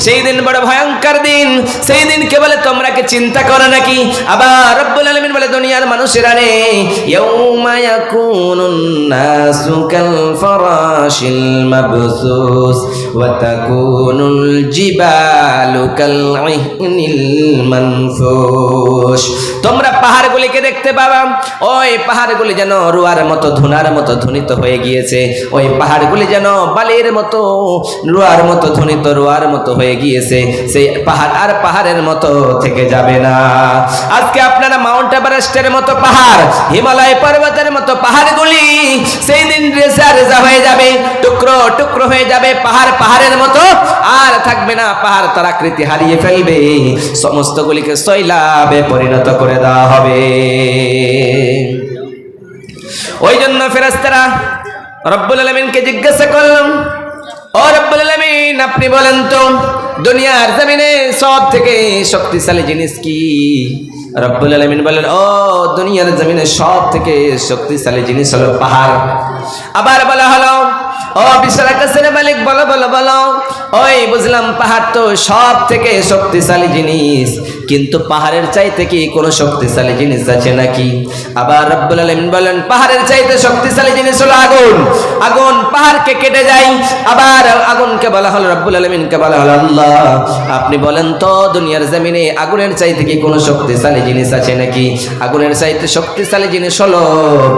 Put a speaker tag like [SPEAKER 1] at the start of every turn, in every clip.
[SPEAKER 1] সেই দিন বড় ভয়ঙ্কর দিন। সেই দিনকে বলে, তোমরা কি চিন্তা করো নাকি? আবার রব্বুল আলামিন বলে, দুনিয়ার মানুষেরা রে তোমরা পাহাড়গুলিকে দেখতে পাবা। ওই পাহাড়গুলি যেন রুয়ার মতো, ধুনার মতো ধ্বনিত হয়ে গিয়েছে। ওই পাহাড়গুলি যেন বালির মতো, রুয়ার মতো ধ্বনিত, রুয়ার মতো হয়ে গিয়েছে, সেই পাহাড় আর পাহাড়ের মতো থেকে যাবে না। আজকে আপনারা মাউন্ট এভারেস্টের মতো পাহাড়, হিমালয় পর্বতের মতো পাহাড়গুলি, সেই দিন রেজা রেজা হয়ে যাবে, টুকরো টুকরো হয়ে যাবে, পাহাড় পাহাড়ের মতো, আর থাকবে না পাহাড় তার আকৃতি হারিয়ে ফেলবে, সমস্তগুলিকে সৈলাবে পরিণত করে দেওয়া হবে। ওই জন্য ফেরেস্তারা রব্বুল আলমিনকে জিজ্ঞাসা করলাম আলামিন, আপনি বলেন তো, দুনিয়ার জমিনে সব থেকে শক্তিশালী জিনিস কি? রব্বুল আলমিন বলেন, ও দুনিয়ার জমিনে সব থেকে শক্তিশালী জিনিস হলো পাহাড়। আবার বলা হলো ও বিশাল আকাশের মালিক বলো বলো বলো। ওই বুঝলাম পাহাড় তো সব থেকে শক্তিশালী জিনিস। কিন্তু পাহাড়ের চাইতে কি কোনো শক্তিশালী জিনিস আছে নাকি? আবার রব্বুল আলমিন বলেন, পাহাড়ের চাইতে শক্তিশালী জিনিস হলো আগুন। আগুন পাহাড়কে কেটে যায়। আবার আগুনকে বলা হলো, রব্বুল আলমিনকে বলা হলো আল্লাহ। আপনি বলেন তো, দুনিয়ার জমিনে আগুনের চাইতে কি কোনো শক্তিশালী জিনিস আছে নাকি? আগুনের চাইতে শক্তিশালী জিনিস হলো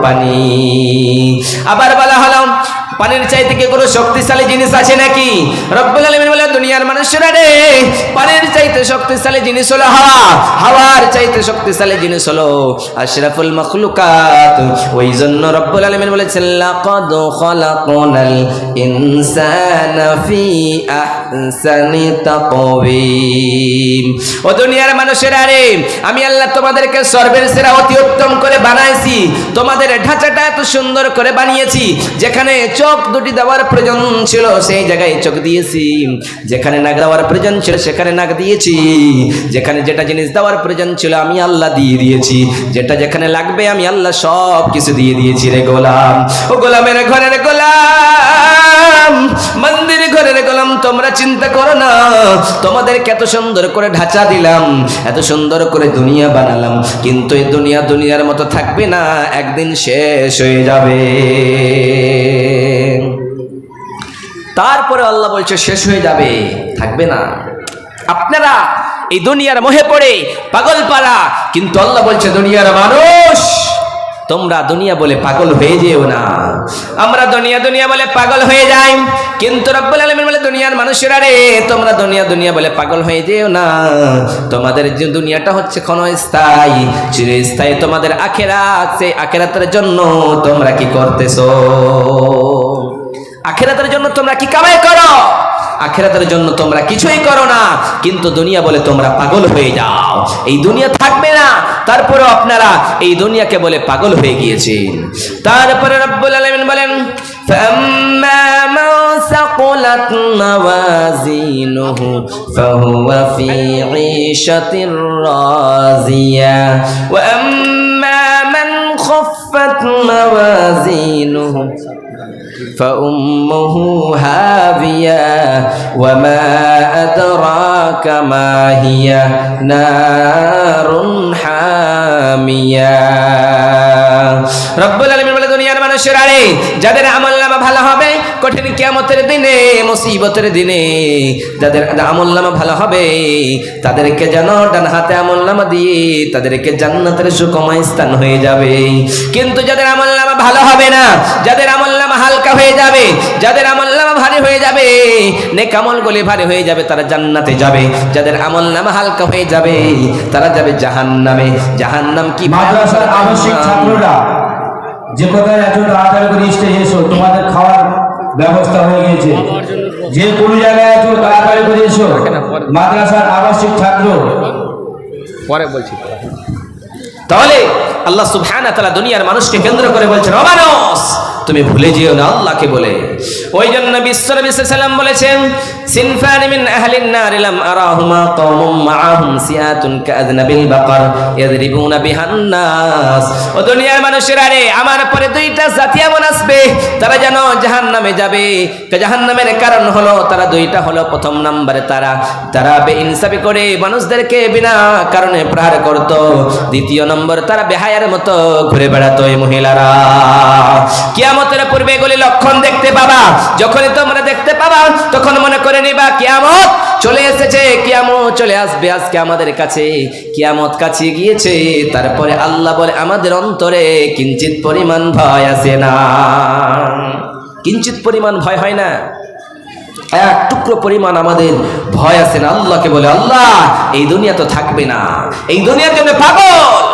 [SPEAKER 1] পানি। আবার বলা হলো পানির চাইতে কি কোনো শক্তিশালী জিনিস আছে নাকি? রব্বুল আলামিন বলে, দুনিয়ার মানুষেরা রে, পানির চাইতে শক্তিশালী জিনিস হলো হাওয়া। হাওয়ার চাইতে শক্তিশালী জিনিস হলো আশরাফুল মাখলুকাত। ওই জন্য রব্বুল আলামিন বলেছেন, লাকাদ খালাকনাল ইনসানা ফি আহসানি তাকওয়িম। ও দুনিয়ার মানুষেরা রে, আমি আল্লাহ তোমাদেরকে সর্বের সেরা অতি উত্তম করে বানাইছি। তোমাদের ঢাঁচাটা এত সুন্দর করে বানিয়েছি, যেখানে চোখ দুটি দেওয়ার প্রয়োজন ছিল, সেই জায়গায় চোখ দিয়েছি। যেখানে নাক দেওয়ার প্রয়োজন ছিল, সেখানে নাক দিয়েছি। যেখানে যেটা জিনিস দেওয়ার প্রয়োজন ছিল, আমি আল্লাহ দিয়ে দিয়েছি। যেটা যেখানে লাগবে, আমি আল্লাহ সব কিছু দিয়ে দিয়েছি রে গোলাম। ও গোলামের ঘরের গোলাম, মন্দির ঘরের গোলাম, তোমরা চিন্তা করো না। তোমাদেরকে এত সুন্দর করে ঢাঁচা দিলাম, এত সুন্দর করে দুনিয়া বানালাম। কিন্তু এই দুনিয়া দুনিয়ার মতো থাকবে না, একদিন শেষ হয়ে যাবে। তারপরে আল্লাহ বলছে, শেষ হয়ে যাবে, থাকবে না। আপনারা এই দুনিয়ার মোহে পড়ে, পাগল পারা কিন্তু আল্লাহ বলছে, দুনিয়ার মানুষ, তোমরা দুনিয়া বলে পাগল হয়ে যেও না। আমরা দুনিয়া দুনিয়া বলে পাগল হয়ে যাই, কিন্তু রব্বুল আলামিন বলে, দুনিয়ার মানুষেরা রে, তোমরা দুনিয়া দুনিয়া বলে পাগল হয়ে যেও না। তোমাদের যে দুনিয়াটা হচ্ছে ক্ষণস্থায়ী, চিরস্থায়ী তোমাদের আখেরাত, সেই আখেরাতের জন্য তোমরা কি করতেছো? আখেরাতের জন্য তোমরা কি কামাই করো আখেরাতের জন্য তোমরা কিছুই করো না কিন্তু দুনিয়া বলে তোমরা পাগল হয়ে যাও এই দুনিয়া থাকবে না তারপরে আপনারা এই দুনিয়াকে বলে পাগল হয়ে গিয়েছেন তারপরে রব্বুল আলামিন বলেন فأما من ثقلت موازينه فهو في عيشة راضية وأما من خفت موازينه فأمه هاوية وما أدراك ما هي نار حامية. رب العالمين মানুষের আরে যাদের আমল নামা ভালো হবে কঠিন কিয়ামতের দিনে মুসিবতের দিনে যাদের আমল নামা ভালো হবে তাদেরকে যেন ডান হাতে আমল নামা দিয়ে তাদেরকে জান্নাতের সুকময় স্থান হয়ে যাবে। কিন্তু যাদের আমল নামা ভালো হবে না যাদের আমল নামা হালকা হয়ে যাবে যাদের আমল নামা ভারী হয়ে যাবে নেক গুলি ভারী হয়ে যাবে তারা জান্নাতে যাবে। যাদের আমল নামা হালকা হয়ে যাবে তারা যাবে জাহান্নামে। জাহান্নাম কি
[SPEAKER 2] মাদ্রাসার আবশ্যিক ছাত্ররা যে কোথায় এত তাড়াতাড়ি করে ইস্টে এসো, তোমাদের খাওয়ার ব্যবস্থা হয়ে গিয়েছে। যে কোনো জায়গায় এত তাড়াতাড়ি করে এসো, মাদ্রাসার আবাসিক ছাত্র।
[SPEAKER 1] পরে বলছি। তাহলে আল্লাহ সুবহানাহু ওয়া তাআলা দুনিয়ার মানুষকে কেন্দ্র করে বলছেন ও মানুষ তুমি ভুলে যেও না, আল্লাহকে বলে। ওই জন্য বলেছেন তারা তারা দুইটা হলো, প্রথম নম্বরে তারা। তারা বেইনসাফি করে মানুষদেরকে বিনা কারণে প্রহার করত। দ্বিতীয় নম্বর তারা বেহায়ার মতো ঘুরে বেড়াতো এই মহিলারা। কিয়ামতের পূর্বে এগুলি লক্ষণ দেখতে পাবা। যখনই তোমরা দেখতে পাবা, তখন মনে করে নিবা, কিয়ামত চলে এসেছে, কিয়ামত চলে আসবে, আজকে আমাদের কাছে, কিয়ামত কাছে গিয়েছে, তারপরে আল্লাহ বলে, আমাদের অন্তরে কিঞ্চিত পরিমাণ ভয় আসে না। কিঞ্চিত পরিমাণ ভয় হয় না? এক টুকরো পরিমাণ আমাদের ভয় আছে না? আল্লাহকে বলে, আল্লাহ, এই দুনিয়া তো থাকবে না। এই দুনিয়ার জন্য পাগল।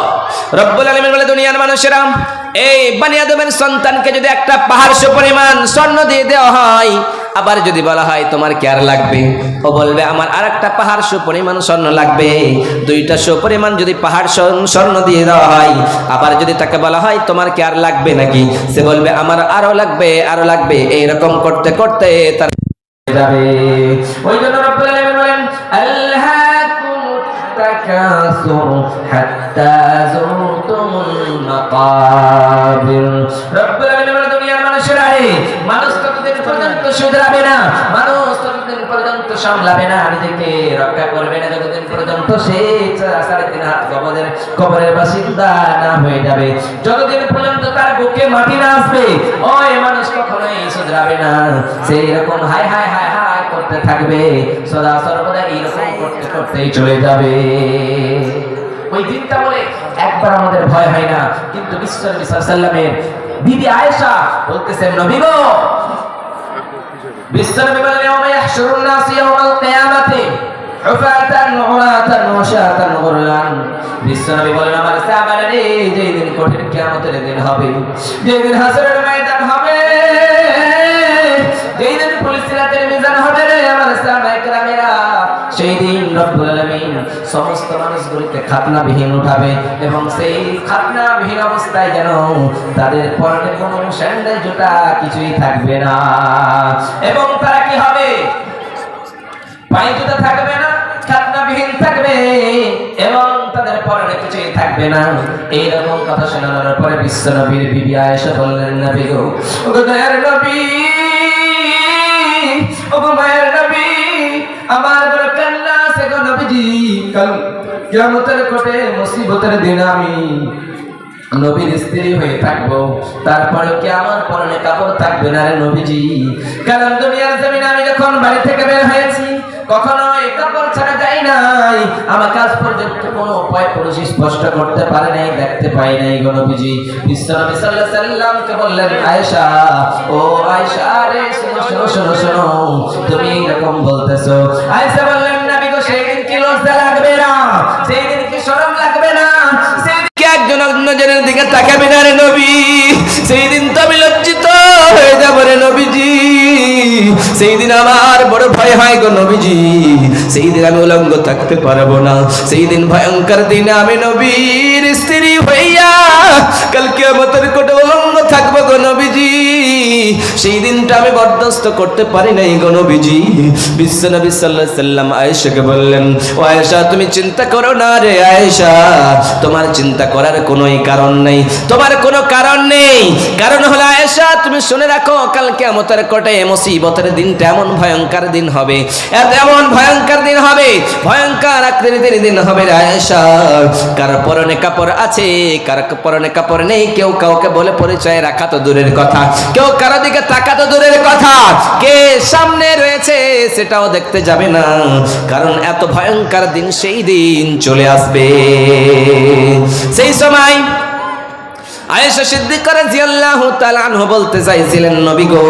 [SPEAKER 1] রব্বুল আলমিন বলে, দুনিয়ার মানুষেরা এই বানি আদমের সন্তানকে যদি একটা পাহাড় পরিমাণ স্বর্ণ দিয়ে দেওয়া হয়, আবার যদি বলা হয়, তোমার কি আর লাগবে? ও বলবে, আমার আর একটা পাহাড় পরিমাণ স্বর্ণ লাগবে। দুইটা পরিমাণ যদি পাহাড় স্বর্ণ- দিয়ে দেওয়া হয়, আবার যদি তাকে বলা হয়, তোমার কি আর লাগবে নাকি? সে বলবে, আমার আরও লাগবে আরও লাগবে। এইরকম করতে করতে তার যাবে। ওই জন্য মাকাবির রব্বুল আলামিন দুনিয়ার মানুষেরা মানুষ ততদিন পর্যন্ত শুধরাবে না, মানুষ ততদিন পর্যন্ত সামলাবে না। নিজেকে রক্ষা করবে না, যতদিন পর্যন্ত সে সাড়ে তিন হাত কবরের কবরের বাসিন্দা না হয়ে যাবে। যতদিন পর্যন্ত তার বুকে মাটি না আসবে, ওই মানুষ কখনোই শুধরাবে না। সেই রকম হাই হাই হাই হাই করতে থাকবে, সদা সর্বদা এইরকম করতে করতেই চলে যাবে। ওই দিনটা বলে একবার আমাদের ভয় হয় না। কিন্তু বিশ্বনবী সাল্লামের বিবি আয়েশা বলতেছেন নবী গো আমার সাহাবারা রে কঠিন কিয়ামতের দিন হবে, যেই দিন হাসরের ময়দান হবে সেই দিন রব্বুল আলামিন সমস্ত মানুষগুলিকে খাতনাবিহীন উঠাবে এবং সেই খাতনাবিহীন অবস্থায় যেন তাদের পরনে কোনো স্যান্ডেল, জুতা কিছুই থাকবে না। এবং তারা কি হবে? পায়ে জুতা থাকবে না কথা শোনানোর পরে বিশ্ব নবীর বিবি আয়েশা বললেন, নবী গো আমার মুসিবতের দিন আমি নবীর স্ত্রী হয়ে থাকব। তারপরে কি আমার পরনে কাপড় থাকবে না রে নবীজি। কারণ দুনিয়ার জমিনে আমি যখন বাড়ি থেকে বের হয়েছি, কখনো এই কাপড় ছাড়া যাই নাই। আমাকে আজ পর্যন্ত কোনো উপায় পুরুষ স্পষ্ট করতে পারে নাই, দেখতে পাই নাই গো নবীজি। বিশ্বনবী সাল্লাল্লাহু সাল্লামকে বললেন, আয়েশা, ও আয়েশা রে শোনো শোনো শোনো, তুমি এরকম বলতেছো। আয়েশা বললেন অন্যজনের দিকে তাকাবে না রে নবী। সেই দিন তো আমি লজ্জিত হয়ে যাব রে নবীজি। সেই দিন আমার বড় ভয় হয় গো নবীজি। সেই দিন আমি উলঙ্গ থাকতে পারব না। সেই দিন ভয়ঙ্কর দিন আমি নবীর স্ত্রী হইয়া কালকে আমাদের কোটে উলঙ্গ থাকব গো সেই দিনটা আমি বরদাস্ত করতে পারি নাই সাল্লাল্লাহু সাল্লাম আয়েশাকে বললেন, ও আয়েশা, তুমি চিন্তা করো না রে আয়েশা। তোমার চিন্তা করার কারণ নেই। তোমার কোনো কারণ নেই। কারণ হলো আয়েশা, তুমি শুনে রাখো কালকে আমতের কোটে মুসিবতের দিনটা এমন ভয়ঙ্কর দিন হবে। এমন ভয়ঙ্কর দিন হবে, ভয়ঙ্কর আকৃতির দিন হবে রে আয়েশা। কার পরনে কাপড় আছে কেউ কাউকে বলে পরিচয় রাখা তো দূরের কথা। কেউ কারও দিকে তো দূরের কথা। কে সামনে রয়েছে সেটাও দেখতে যাবে না, কারণ এত ভয়ঙ্কর দিন সেই দিন চলে আসবে। সেই সময় আয়েশা সিদ্দিকা রাদিয়াল্লাহু তাআলা আনহু বলতে চাইছিলেন, নবী গো,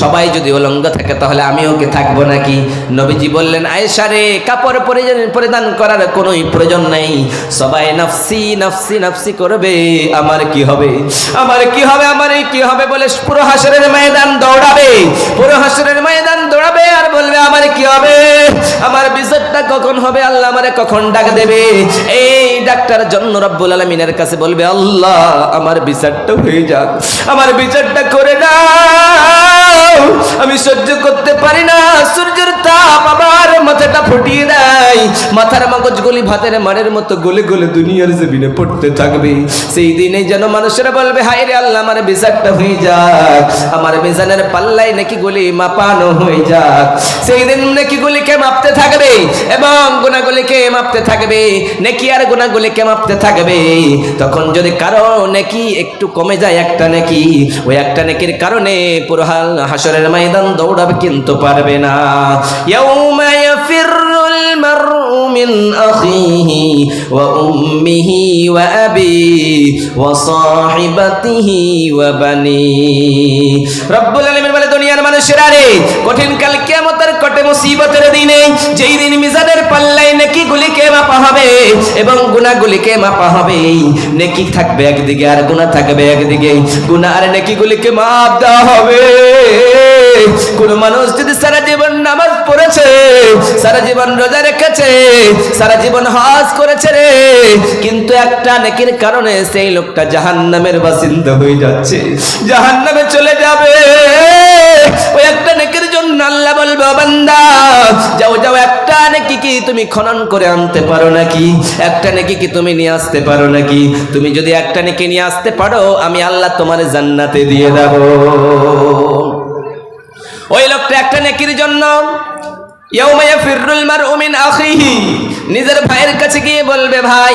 [SPEAKER 1] সবাই যদি উলঙ্গ থাকে তাহলে আমিও কি থাকব নাকি? নবীজি বললেন, আয়েশা রে, কাপড় পরিধান পরিধান করার কোনোই প্রয়োজন নাই। সবাই নাফসি নাফসি নাফসি করবে, আমার কি হবে? আমার কি হবে, আমার কি হবে বলে পুরো হাসরের ময়দান দৌড়াবে। পুরো হাসরের ময়দান দৌড়াবে আর বলবে, আমার কি হবে? আমার বিচারটা কখন হবে? আল্লাহ আমারে কখন ডাক দেবে? এই ডাক্তার জন্য রব্বুল আলমিনের কাছে বলবে, আল্লাহ, আমার বিচারটা হয়ে যাক। আমার বিচারটা করে দাও। আমি সহ্য করতে পারি না। সূর্যের তাপ আমার মাথাটা ফুটিয়ে দেয়। মাথার মগজগুলি ভাতের মারের মতো গলে গলে দুনিয়ার জমিনে পড়তে থাকবে। সেই দিনে যেন মানুষেরা বলবে, হায় রে আল্লাহ, আমার বিচারটা হয়ে যাক। আমার মিজানের পাল্লাই নাকি গুলি মাপানো হয়ে যাক। সেই দিন নাকি গুলিকে মাপতে থাকবে এবং গুণাগুলিকে মাপতে থাকবে। নাকি আর গুণাগুলিকে মাপতে থাকবে। তখন যদি কারও নেকি একটু কমে যায়, একটা নেকি, ওই একটা নেকির কারণে পুরো হাল হাসরের ময়দান দৌড়াবে কিন্তু পারবে না। ইয়াউমা মানুষেরা রে, কঠিন কাল কেমতের কটে মুসিবতের দিনে যেই দিন মিজানের পাল্লাই নেকি গুলিকে মাপা হবে এবং গুণাগুলিকে মাপা হবে নেকি থাকবে একদিকে আর গুণা থাকবে একদিকে। গুণা আর নাকি গুলিকে মাপ দেওয়া হবে। কোন মানুষ যদি সারা জীবন নামাজ পড়েছে, সারা জীবন রোজা রেখেছে, সারা জীবন হজ করেছে রে। কিন্তু একটা নেকির কারণে সেই লোকটা জাহান্নামের বাসিন্দা হয়ে যাচ্ছে। জাহান্নামে চলে যাবে। ওই একটা নেকির জন্য আল্লাহ বলবে, "ও বান্দা, যাও যাও, একটা নেকি কি তুমি খনন করে আনতে পারো নাকি? একটা নেকি কি তুমি নিয়ে আসতে পারো নাকি? তুমি যদি একটা নেকি নিয়ে আসতে পারো, আমি আল্লাহ তোমার জান্নাতে দিয়ে দেবো। ওই লোকটা একটা নেকির জন্য নিজের ভাইয়ের কাছে গিয়ে বলবে, ভাই,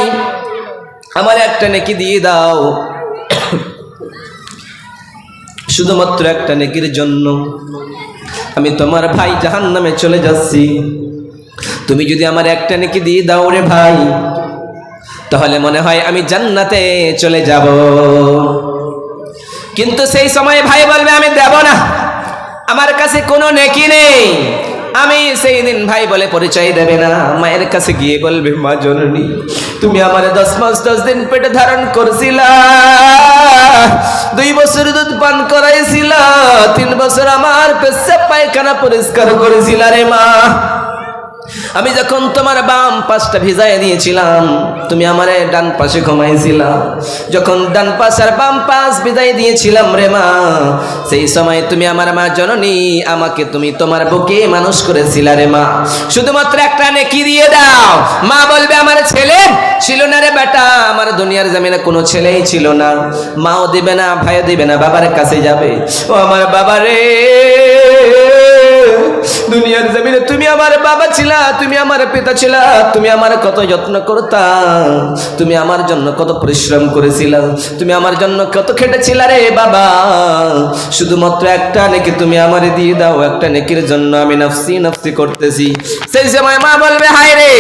[SPEAKER 1] আমার একটা নেকি দিয়ে দাও। শুধুমাত্র একটা নেকির জন্য আমি তোমার ভাই জাহান নামে চলে যাচ্ছি। তুমি যদি আমার একটা নেকি দিয়ে দাও রে ভাই, তাহলে মনে হয় আমি জান্নাতে চলে যাব। কিন্তু সেই সময় ভাই বলবে, আমি দেব না। আমার কাছে কোনো নেকি নেই। আমি সেই দিন ভাই বলে পরিচয় দেবে না। মায়ের কাছে গিয়ে বলবে, মা জননী, তুমি আমার দশ মাস, দশ দিন পেটে ধারণ করছিলা, দুই বছর দুধ পান করাইছিল, তিন বছর আমার পেশা পায়খানা পরিষ্কার করেছিল রে মা। আমি যখন তোমার বাম পাশটা ভিজাই দিয়েছিলাম, তুমি আমার ডান পাশে ঘুমাইছিলাম যখন ডান পাশ আর বাম পাশ ভিজাই দিয়েছিলাম রে মা, সেই সময় তুমি আমার মা জননী, আমাকে তুমি তোমার বুকে মানুষ করেছিলা রে মা। শুধুমাত্র একটা নেকি দিয়ে দাও। মা বলবে, আমার ছেলে ছিল না রে বেটা, আমার দুনিয়ার জমিনে কোনো ছেলেই ছিল না। মাও দিবে না, ভাইও দিবে না, বাবার কাছে যাবে। ও আমার বাবা রে দুনিয়ার জমিনে আমার বাবা ছিলা, তুমি আমার পিতা ছিলা, তুমি আমার কত যত্ন করতা, তুমি আমার জন্য কত পরিশ্রম করেছিলা, তুমি আমার জন্য কত খেটেছিলা রে বাবা। শুধুমাত্র একটা নেকি তুমি আমারে দিয়ে দাও, একটা নেকির জন্য আমি নফসি নফসি করতেছি। সেই সময় মা বলবে, হায় রে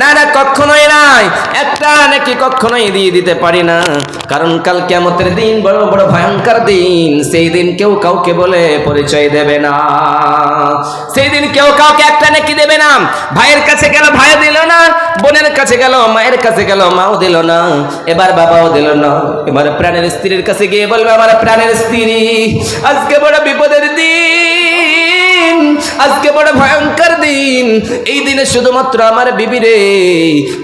[SPEAKER 1] না না কখনোই নাই, একটা নাকি কখনোই দিয়ে দিতে পারি না। কারণ কাল কেমতের দিন, বড় বড় ভয়ঙ্কর দিন, সেই দিন কেউ কাউকে বলে পরিচয় দেবে না। সেই দিন কেউ কাউকে একটা নাকি দেবে না ভাইয়ের কাছে গেল ভাই দিল না, বোনের কাছে গেল, মায়ের কাছে গেল, মাও দিল না, এবার বাবাও দিল না। এবার প্রাণের স্ত্রীর কাছে গিয়ে বলবে, আমার প্রাণের স্ত্রী, আজকে বড় বিপদের দিন, আজকে বড় ভয়ঙ্কর দিন। এই দিনে শুধুমাত্র আমার বিবি রে,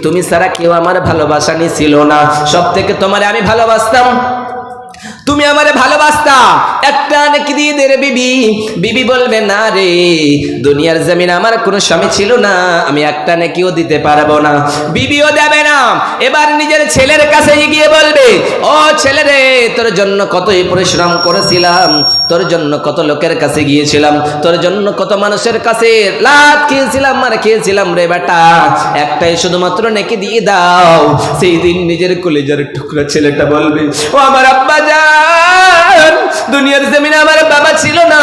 [SPEAKER 1] তুমি ছাড়া কেউ আমার ভালোবাসা ছিল না। সব থেকে তোমার আমি ভালোবাসতাম। তুমি আমারে ভালোবাসতা। একটা নাকি দিয়ে দে রে বিবি? বিবি বলবে, না রে, দুনিয়ার জমিন আমার কোনো স্বামী ছিল না। আমি একটা নাকিও দিতে পারব না। বিবিও দেবে না। এবার নিজের ছেলের কাছে গিয়ে বলবে, ও ছেলে রে তোর জন্য কতই পরিশ্রম করেছিলাম, তোর জন্য কত লোকের কাছে গিয়েছিলাম, তোর জন্য কত মানুষের কাছে লাভ খেয়েছিলাম আর খেয়েছিলাম রে বেটা। একটাই শুধুমাত্র নাকি দিয়ে দাও। সেই দিন নিজের কলেজের টুকরা ছেলেটা বলবে, ও আমার আব্বা যান দুনিয়ার জমিনে আমার বাবা ছিল না।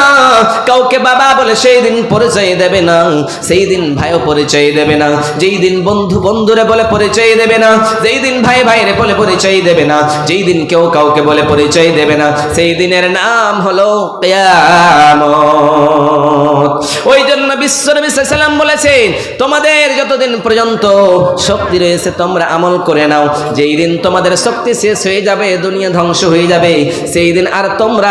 [SPEAKER 1] কাউকে বাবা বলে সেই দিন পরিচয় দেবে না। সেই দিন ভাইও পরিচয় দেবে না। যেই দিন বন্ধু বন্ধুরে বলে পরিচয় দেবে না। যেই দিন ভাই ভাইরে বলে পরিচয় দেবে না। যেই দিন কেউ কাউকে বলে পরিচয় দেবে না। সেই দিনের নাম হলো কিয়ামত। ওই জন্য বিশ্বনবী সাল্লাম বলেছে তোমাদের যতদিন পর্যন্ত শক্তি রয়েছে, তোমরা আমল করে নাও। যেই দিন তোমাদের শক্তি শেষ হয়ে যাবে, দুনিয়া ধ্বংস হয়ে যাবে, সেই দিন আর তোমরা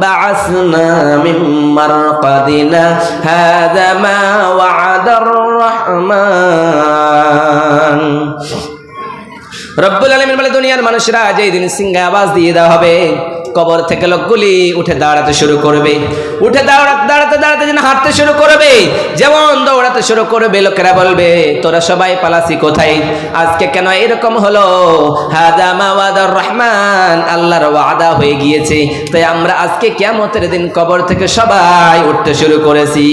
[SPEAKER 1] بعثنا من مرقدنا هذا ما وعد الرحمن রব্বুল আলমিন বলে দুনিয়ার মানুষরা যেই দিন সিংহে আওয়াজ দিয়ে দেওয়া হবে কবর থেকে লোকগুলি উঠে দাঁড়াতে শুরু করবে উঠে দাঁড়াতে দাঁড়াতে দাঁড়াতে যেন হাঁটতে শুরু করবে। যেমন দৌড়াতে শুরু করবে, লোকেরা বলবে, তোরা সবাই পালাসি কোথায়? আজকে কেন এরকম হলো? হাদা মাওয়াদার রহমান, আল্লাহর ওয়াদা হয়ে গিয়েছে। তাই আমরা আজকে কিয়ামতের দিন কবর থেকে সবাই উঠতে শুরু করেছি।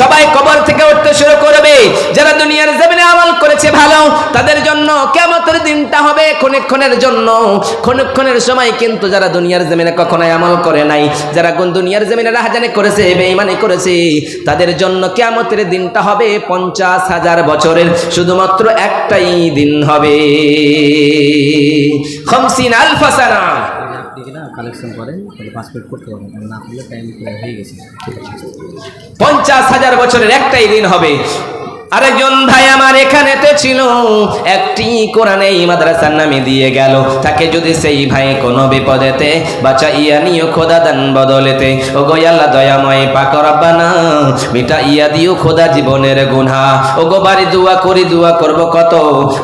[SPEAKER 1] সবাই কবর থেকে উঠতে শুরু করবে। যারা দুনিয়ার জমিনে আমল করেছে ভালো, তাদের জন্য কেমতের দিনটা হবে ক্ষণেক্ষণের জন্য। ক্ষণেক্ষণের সময় কিন্তু যারা দুনিয়ার জমিনে কখনোই আমল করে নাই, যারা কোন দুনিয়ার জমিনে রাহাজানি করেছে বেঈমানি করেছে। তাদের জন্য কেমতের দিনটা হবে পঞ্চাশ হাজার বছরের শুধুমাত্র একটাই দিন হবে। খমসিন আলফাসানা
[SPEAKER 3] কালেকশন করেন তাহলে করতে পারবেন না করলে টাইম প্রায় হয়ে গেছে।
[SPEAKER 1] পঞ্চাশ হাজার বছরের একটাই দিন হবে। আরেকজন ভাই আমার এখানেতে ছিল। একটি কোরআনে মাদ্রাসার নামে দিয়ে গেল। তাকে যদি সেই ভাই কোনো বিপদেতে বাচ্চা ইয়া নিও খোদা দান বদলেতে। ও গো আল্লাহ দয়াময় পাক রব্বানা মিটা ইয়া দিও খোদা জীবনের গুনহা। ও গো বাড়ি দোয়া করি, দোয়া করব কত?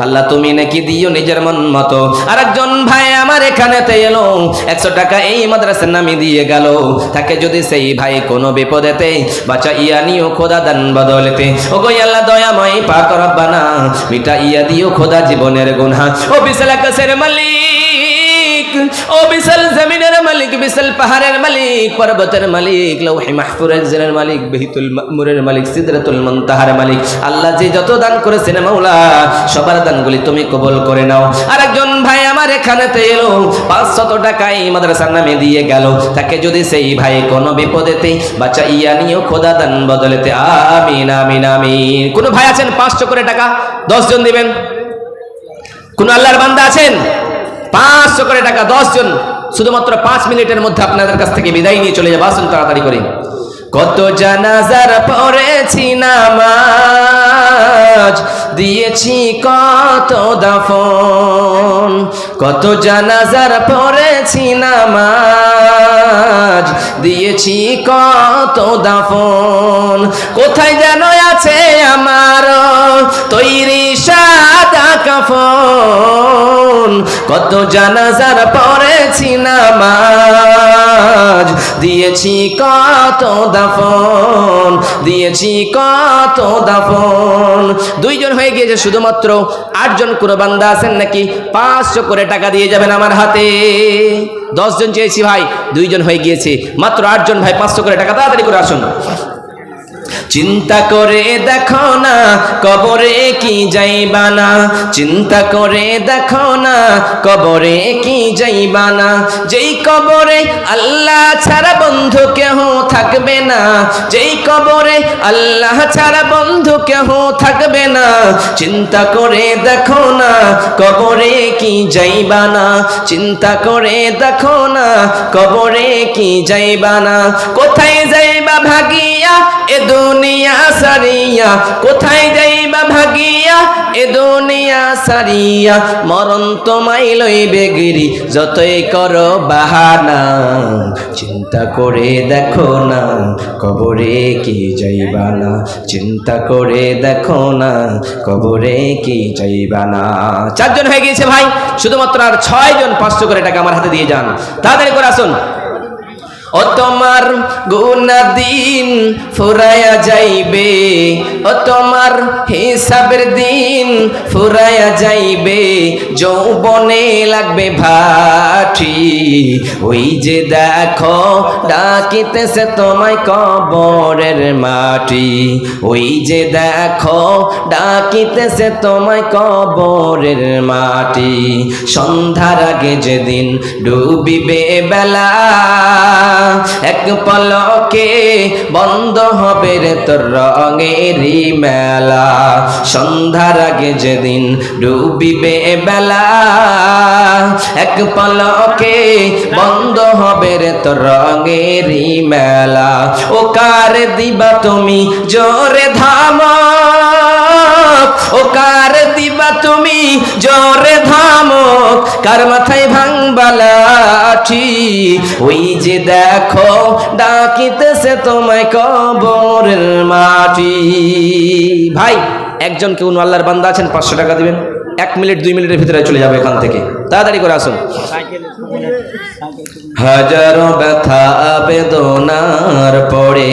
[SPEAKER 1] আল্লাহ তুমি নাকি দিও নিজের মন মতো। আরেকজন ভাই আমার এখানেতে এলো। একশো টাকা এই মাদ্রাসার নামে দিয়ে গেল। তাকে যদি সেই ভাই কোনো বিপদেতে বাচ্চা ইয়া নিও খোদা দান বদলেতে। ও গো আল্লাহ দয়াময় পাক রব্বানা মিটাইয়া দিও খোদা জীবনের গুনাহ। ও বিশাল আকাশের মালিক ও বিশাল জমিনের মালিক, বিশাল পাহাড়ের মালিক, পর্বতের মালিক, লৌহি মাহফুরের জেনের মালিক, বেহিতুল মামুরের মালিক, সিদরাতুল মুনতাহার মালিক। আল্লাহ যে যত দান করেছেন মাওলা, সবার দানগুলি তুমি কবুল করে নাও। আরেকজন ভাই আমার এখানেতে এলো, পাঁচশত টাকা এই মাদ্রাসার নামে দিয়ে গেল। তাকে যদি সেই ভাই কোনো বিপদেতে বাচ্চা ইয়া নিয়েও খোদা দান বদলেতে, আমিন আমিন আমিন। কোন ভাই আছেন? পাঁচশো করে টাকা দশ জন দিবেন? কোন আল্লাহর বান্দা আছেন? পাঁচশো করে টাকা, দশ জন শুধুমাত্র পাঁচ মিনিটের মধ্যে আপনাদের কাছ থেকে বিদায় নিয়ে চলে যাব। আসুন তাড়াতাড়ি করে। কত জানাজার পড়েছি নামাজ, দিয়েছি কত দাফন। কত জানাজার পড়েছি নামাজ, দিয়েছি কত দাফন। কোথায় যেন আছে আমার তৈরি সাদা কাফন কত জানাজার পড়েছি নামাজ। দিয়েছি কত দাফন, দিয়েছি কত দাফন। দুইজন হয়ে গিয়েছে শুধুমাত্র আটজন কোনো বান্দা আছেন নাকি পাঁচশো করে টাকা দিয়ে যাবেন আমার হাতে? দশজন চেয়েছি ভাই, দুইজন হয়ে গিয়েছে। মাত্র আটজন ভাই, পাঁচশো করে টাকা তাড়াতাড়ি করে আসুন। চিন্তা করে দেখো না, কবরে কি যাইবা না? চিন্তা করে দেখো না, কবরে কি যাইবা না? যেই কবরে আল্লাহ ছাড়া বন্ধু কেহ থাকবে না, যেই কবরে আল্লাহ ছাড়া বন্ধু কেহ থাকবে না, চিন্তা করে দেখো না, কবরে কি যাইবা না? চিন্তা করে দেখো না, কবরে কি যাইবা না? কোথায় যাইবা ভাগিয়া, এ দুনিয়া সারিয়া, কোথায় যাইবা ভাগিয়া? এ দুনিয়া সারিয়া, মরণ তোমায় লইবে গিরি, যতই করো বাহানা। চিন্তা করে দেখো না, কবরে কি যাইবা না? চিন্তা করে দেখো না, কবরে কি যাইবা না? চারজন হয়ে গিয়েছে ভাই, শুধুমাত্র আর ছয় জন পাঁচশো করে টাকা আমার হাতে দিয়ে যান। তাড়াতাড়ি করে আসুন। ও তোমার গুনা দিন ফুরায়া যাইবে। ও তোমার হিসাবের দিন ফুরায়া যাইবে। যৌবনে লাগবে ভাটি। ওই যে দেখো, ডাকিতেছে তোমায় কবরের মাটি। ওই যে দেখো, ডাকিতেছে তোমায় কবরের মাটি। সন্ধ্যার আগে যেদিন ডুবিবে বেলা এক পলকে বন্ধ হবে রে তোর রঙেরই মেলা। সন্ধ্যার আগে যেদিন ডুবিবে বেলা, এক পলকে বন্ধ হবে রে তোর রঙেরই মেলা। ও কার দিবা তুমি জোরে ধাম, ও কার তুমি জোরে ধামক, কার মাথায় ভাঙবালাঠি ওই যে দেখো, ডাকিতেছে তোমায় কবরের মাটি। ভাই, একজন কেউ আল্লাহর বান্দা আছেন, পাঁচশো টাকা দিবেন। এক মিনিট, দুই মিনিটের ভিতরে চলে যাবে এখান থেকে। তাড়াতাড়ি করে আসুন। হাজারো ব্যথা বেদনার পরে